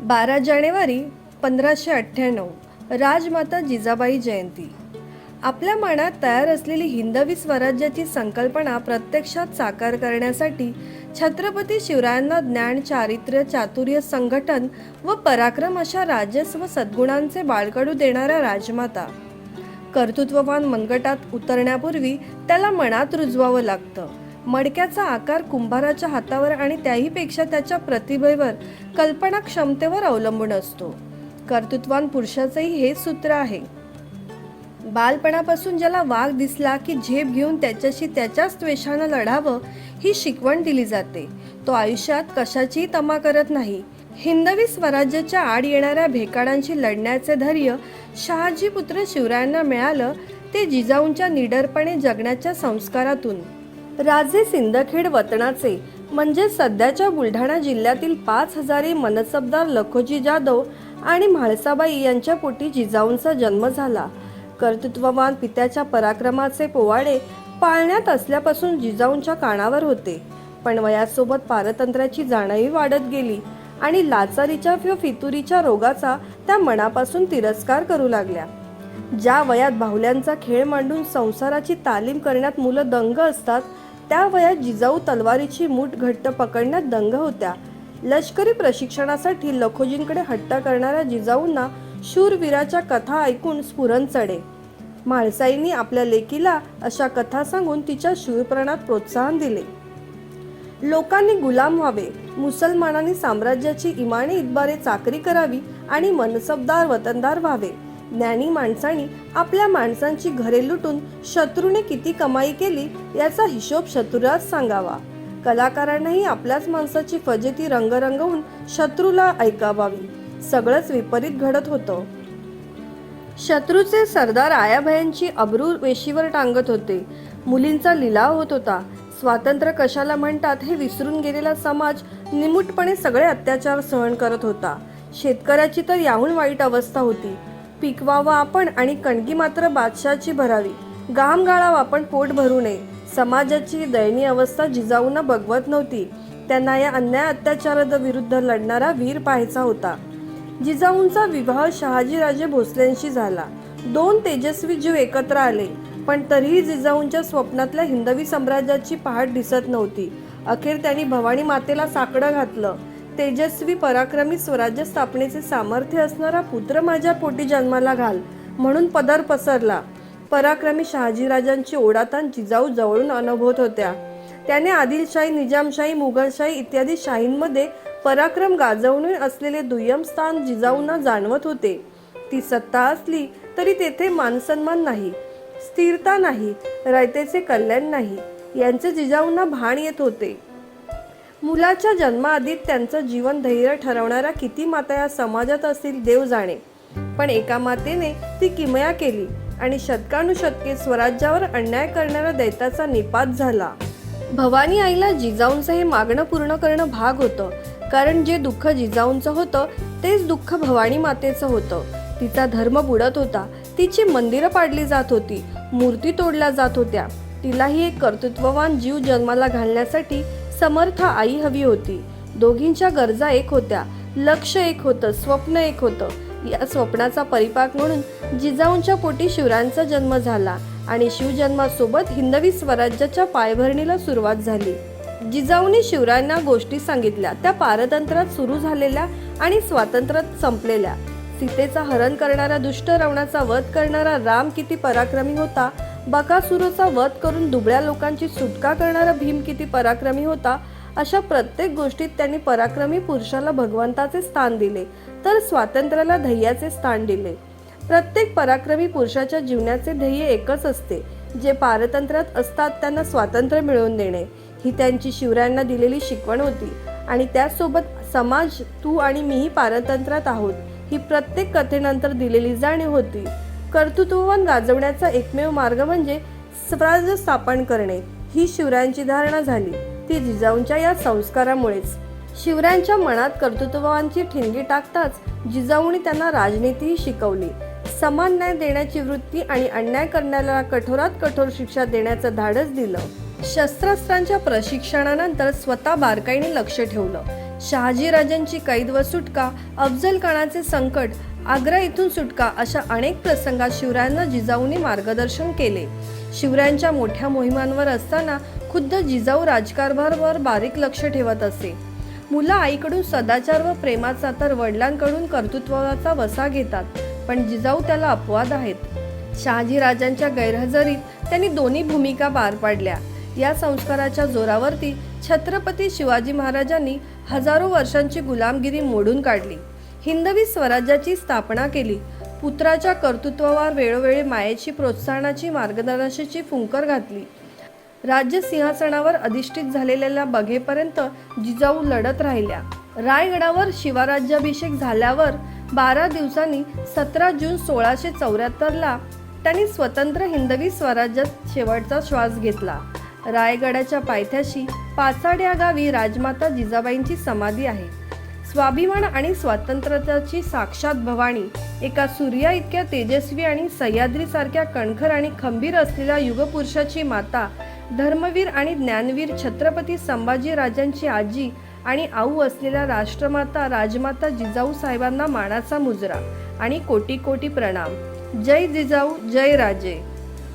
बारा जानेवारी पंधराशे अठ्ठ्याण्णव. राजमाता जिजाबाई जयंती. आपल्या मनात तयार असलेली हिंदवी स्वराज्याची संकल्पना प्रत्यक्षात साकार करण्यासाठी छत्रपती शिवरायांना ज्ञान चारित्र्य चातुर्य संघटन व पराक्रम अशा राजस्व सद्गुणांचे बाळकडू देणाऱ्या राजमाता. कर्तृत्ववान मनगटात उतरण्यापूर्वी त्याला मनात रुजवावं लागतं. मडक्याचा आकार कुंभाराच्या हातावर आणि त्याहीपेक्षा त्याच्या प्रतिभेवर कल्पना क्षमतेवर अवलंबून असतो. कर्तृत्वान पुरुषाचंही हेच सूत्र आहे. बालपणापासून ज्याला वाघ दिसला की झेप घेऊन त्याच्याशी त्याच्याच त्वेषानं लढावं ही शिकवण दिली जाते. तो आयुष्यात कशाचीही तमा करत नाही. हिंदवी स्वराज्याच्या आड येणाऱ्या भेकाडांशी लढण्याचे धैर्य शहाजी पुत्र शिवरायांना मिळालं ते जिजाऊंच्या निडरपणे जगण्याच्या संस्कारातून. राजे सिंदखेड वतनाचे म्हणजे सध्याच्या बुलढाणा जिल्ह्यातील पाच हजारी मनसबदार लखोजी जाधव आणि म्हाळसाबाई यांच्या पोटी जिजाऊंचा जन्म झाला. कर्तृत्ववान पित्याच्या पराक्रमाचे पोवाडे पाळण्यात असल्यापासून जिजाऊंच्या कानावर होते. पण वयासोबत पारतंत्र्याची जाणही वाढत गेली आणि लाचारीच्या किंवा फितुरीच्या रोगाचा त्या मनापासून तिरस्कार करू लागल्या. ज्या वयात बाहुल्यांचा खेळ मांडून संसाराची तालीम करण्यात मुलं दंग असतात त्या वयात जिजाऊ तलवारीची मूठ घट्ट पकडण्यात दंग होत्या. लष्करी प्रशिक्षणासाठी लखोजींकडे हट्ट करणाऱ्या जिजाऊंना शूरवीराच्या कथा ऐकून स्फुरण चढे. म्हाळसाईंनी आपल्या लेकीला अशा कथा सांगून तिच्या शूरप्रणात प्रोत्साहन दिले. लोकांनी गुलाम व्हावे. मुसलमानांनी साम्राज्याची इमाने इतबारे चाकरी करावी आणि मनसबदार वतनदार व्हावे. ज्ञानी माणसाने आपल्या माणसांची घरे लुटून शत्रूने किती कमाई केली याचा हिशोब शत्रूलाच सांगावा. कलाकारांनाही आपल्याच माणसाची फजेती रंगरंगवून शत्रूला ऐकावावी. सगळंच विपरीत घडत होतं. शत्रूचे सरदार आयाभयांची अब्रू वेशीवर टांगत होते. मुलींचा लिलाव होत होता. स्वातंत्र्य कशाला म्हणतात हे विसरून गेलेला समाज निमूटपणे सगळे अत्याचार सहन करत होता. शेतकऱ्याची तर याहून वाईट अवस्था होती. पिकवावा आपण आणि कणगी मात्र बादशाची भरावी. गाम गाळावा आपण पोट भरू नये. समाजाची दयनीय अवस्था जिजाऊंना बघवत नव्हती. त्यांना या अन्याय अत्याचाराविरुद्ध लढणारा वीर पाहायचा होता. जिजाऊंचा विवाह शहाजीराजे भोसलेंशी झाला. दोन तेजस्वी जीव एकत्र आले पण तरीही जिजाऊंच्या स्वप्नातल्या हिंदवी साम्राज्याची पहाट दिसत नव्हती. अखेर त्यांनी भवानी मातेला साकडं घातलं. तेजस्वी पराक्रमी स्वराज्य स्थापनेचे सामर्थ्य असणारा पुत्र माझ्या पोटी जन्माला घाल म्हणून पदर पसरला. पराक्रमी शहाजीराजांची ओढातान जिजाऊ जवळून अनुभवत होत्या. त्याने आदिलशाही निजामशाही मुघलशाही इत्यादी शाहींमध्ये पराक्रम गाजवून असलेले दुय्यम स्थान जिजाऊंना जाणवत होते. ती सत्ता असली तरी तेथे मानसन्मान नाही स्थिरता नाही रयतेचे कल्याण नाही यांचे जिजाऊंना भान येत होते. मुलाच्या जन्माआधीत त्यांचं जीवन धैर्य ठरवणाऱ्या किती माता या समाजात असतील देव जाणे. पण एका मातेने ती किमया केली आणि शतकानुशतके स्वराज्यावर अन्याय करणाऱ्या दैताचा निपात झाला. भवानी आईला जिजाऊंचं हे मागणं पूर्ण करणं भाग होतं. कारण जे दुःख जिजाऊंचं होतं तेच दुःख भवानी मातेचं होतं. तिचा धर्म बुडत होता. तिची मंदिरं पाडली जात होती. मूर्ती तोडल्या जात होत्या. तिलाही एक कर्तृत्ववान जीव जन्माला घालण्यासाठी समर्थ आई हवी होती. दोघींच्या गरजा एक होत्या. लक्ष एक होतं स्वप्न एक होतं. या स्वप्नाचा परिपाक म्हणून जिजाऊंच्या पोटी शिवरायांचा जन्म झाला आणि शिवजन्मासोबत हिंदवी स्वराज्याच्या पायभरणीला सुरुवात झाली. जिजाऊंनी शिवरायांना गोष्टी सांगितल्या. त्या पारतंत्र्यात सुरू झालेल्या आणि स्वातंत्र्यात संपलेल्या. सीतेचा हरण करणारा दुष्ट रावणाचा वध करणारा राम किती पराक्रमी होता बकासुराचा वध करून दुबळ्या लोकांची सुटका करणारा भीम किती पराक्रमी होता अशा प्रत्येक गोष्टीत त्यांनी पराक्रमी पुरुषाला भगवंताचे स्थान दिले तर स्वातंत्र्याला ध्येयाचे स्थान दिले. प्रत्येक पराक्रमी पुरुषाच्या जीवनाचे ध्येय एकच असते जे पारतंत्र्यात असतात त्यांना स्वातंत्र्य मिळवून देणे. ही त्यांची शिवरायांना दिलेली शिकवण होती आणि त्यासोबत समाज तू आणि मीही पारतंत्र्यात आहोत ही प्रत्येक कथेनंतर दिलेली जाणीव होती. कर्तृत्ववान गाजवण्याचा एकमेव मार्ग म्हणजे स्वराज्य स्थापन करणे. ही शिवरायांची धारणा झाली. ती जिजाऊंच्या या संस्कारामुळेच. शिवरायांच्या मनात कर्तृत्वांची ठिणगी टाकताच जिजाऊंनी त्यांना राजनीतीही शिकवली. समान न्याय देण्याची वृत्ती आणि अन्याय करण्याला कठोरात कठोर शिक्षा देण्याचं धाडस दिलं. शस्त्रास्त्रांच्या प्रशिक्षणानंतर स्वतः बारकाईने लक्ष ठेवलं. शहाजीराजांची कैद व सुटका अफजल खानाचे संकट आग्रा इथून सुटका अशा अनेक प्रसंगात शिवरायांना जिजाऊंनी मार्गदर्शन केले. शिवरायांच्या मोठ्या मोहिमांवर असताना खुद्द जिजाऊ राजकारभारवर बारीक लक्ष ठेवत असे. मुलं आईकडून सदाचार व प्रेमाचा तर वडिलांकडून कर्तृत्वाचा वसा घेतात पण जिजाऊ त्याला अपवाद आहेत. शहाजीराजांच्या गैरहजेरीत त्यांनी दोन्ही भूमिका पार पाडल्या. या संस्काराच्या जोरावरती छत्रपती शिवाजी महाराजांनी हजारो वर्षांची गुलामगिरी मोडून काढली. हिंदवी स्वराज्याची स्थापना केली. पुत्राच्या कर्तृत्वावर वेळोवेळी मायेची प्रोत्साहनाची मार्गदर्शनाची फुंकर घातली. राज्य सिंहासनावर अधिष्ठित झालेल्या बघेपर्यंत जिजाऊ लढत राहिल्या. रायगडावर शिवराज्याभिषेक झाल्यावर बारा दिवसांनी सतरा जून सोळाशे चौऱ्याहत्तरला त्यांनी स्वतंत्र हिंदवी स्वराज्यात शेवटचा श्वास घेतला. रायगडाच्या पायथ्याशी पाचाड या गावी राजमाता जिजाबाईंची समाधी आहे. स्वाभिमान आणि स्वातंत्र्याची साक्षात भवानी एका सूर्या इतक्या तेजस्वी आणि सह्याद्रीसारख्या कणखर आणि खंबीर असलेल्या युगपुरुषाची माता धर्मवीर आणि ज्ञानवीर छत्रपती संभाजी राजांची आजी आणि आऊ असलेल्या राष्ट्रमाता राजमाता जिजाऊ साहेबांना मानाचा मुजरा आणि कोटी कोटी प्रणाम. जय जिजाऊ जय राजे.